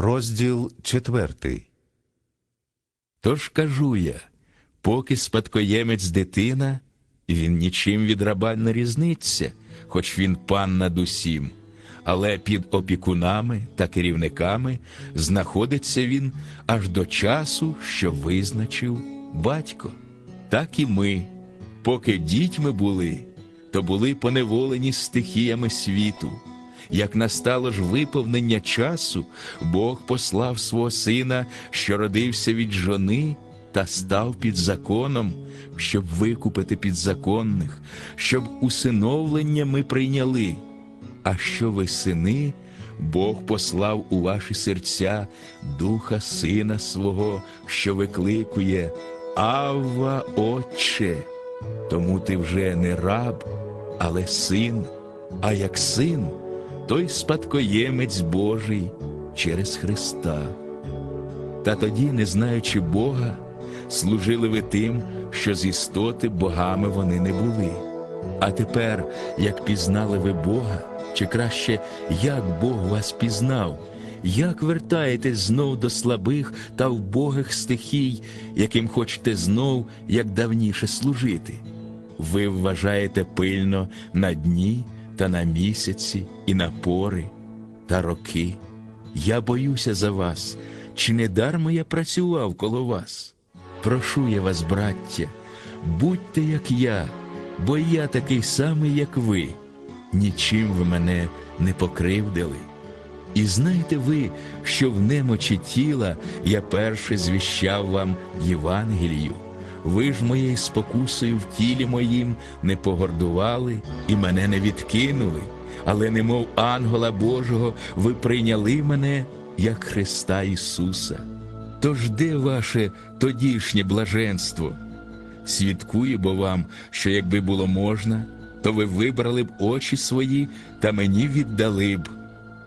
Розділ четвертий. Тож кажу я, поки спадкоємець дитина, він нічим від раба не різниться, хоч він пан над усім, але під опікунами та керівниками знаходиться він аж до часу, що визначив батько. Так і ми, поки дітьми були, то були поневолені стихіями світу. Як настало ж виповнення часу, Бог послав свого сина, що родився від жони, та став під законом, щоб викупити підзаконних, щоб усиновлення ми прийняли. А що ви сини, Бог послав у ваші серця духа сина свого, що викликує Авва, Отче. Тому ти вже не раб, але син, а як син, той спадкоємець Божий через Христа. Та тоді, не знаючи Бога, служили ви тим, що з істоти богами вони не були. А тепер, як пізнали ви Бога, чи краще, як Бог вас пізнав, як вертаєтесь знов до слабих та вбогих стихій, яким хочете знов, як давніше служити? Ви вважаєте пильно на дні та на місяці, і на пори та роки. Я боюся за вас, чи не дармо я працював коло вас? Прошу я вас, браття, будьте як я, бо я такий самий, як ви. Нічим ви мене не покривдили. І знаєте ви, що в немочі тіла я перше звіщав вам Євангелію. Ви ж моєю спокусою в тілі моїм не погордували і мене не відкинули, але немов ангела Божого ви прийняли мене як Христа Ісуса. Тож де ваше тодішнє блаженство? Свідкую бо вам, що якби було можна, то ви вибрали б очі свої та мені віддали б.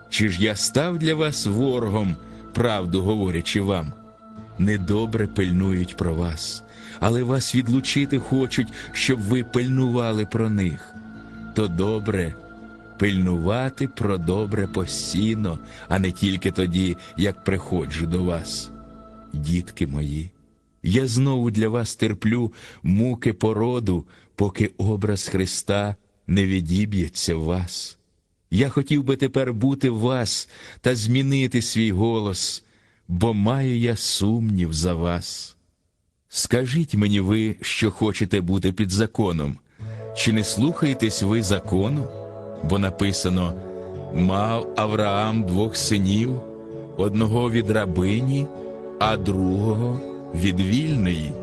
Чи ж я став для вас ворогом, правду говорячи вам? Недобре пильнують про вас, але вас відлучити хочуть, щоб ви пильнували про них. То добре пильнувати про добре постійно, а не тільки тоді, як приходжу до вас. Дітки мої, я знову для вас терплю муки породу, поки образ Христа не відіб'ється в вас. Я хотів би тепер бути в вас та змінити свій голос, бо маю я сумнів за вас. Скажіть мені ви, що хочете бути під законом, чи не слухаєтесь ви закону? Бо написано мав Авраам двох синів, одного від рабині, а другого від вільної.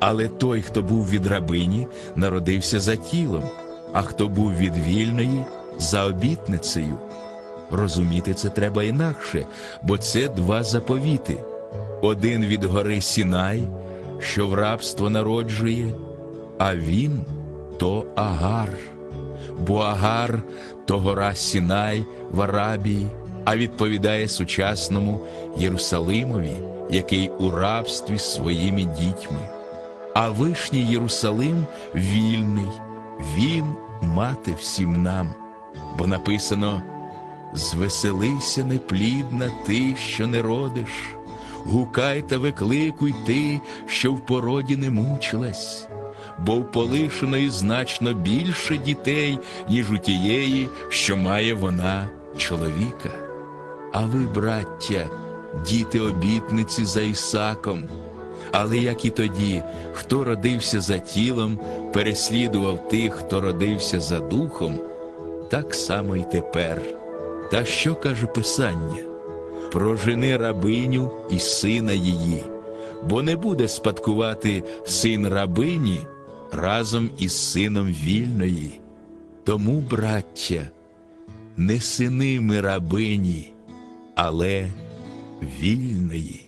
Але той, хто був від рабині, народився за тілом, а хто був від вільної за обітницею. Розуміти це треба інакше, бо це два заповіти: один від гори Сінай, що в рабство народжує, а він то Агар. Бо Агар то гора Сінай в Арабії, а відповідає сучасному Єрусалимові, який у рабстві своїми дітьми. А вишній Єрусалим вільний, він мати всім нам, бо написано Звеселися неплідна ти, що не родиш, гукай та викликуй ти, що в породі не мучилась, бо в полишеної значно більше дітей, ніж у тієї, що має вона чоловіка. А ви, браття, діти обітниці за Ісаком. Але як і тоді, хто родився за тілом, переслідував тих, хто родився за духом, так само й тепер. Та що каже Писання? Прожени рабиню і сина її, бо не буде спадкувати син рабині разом із сином вільної. Тому, браття, не сини ми рабині, але вільної.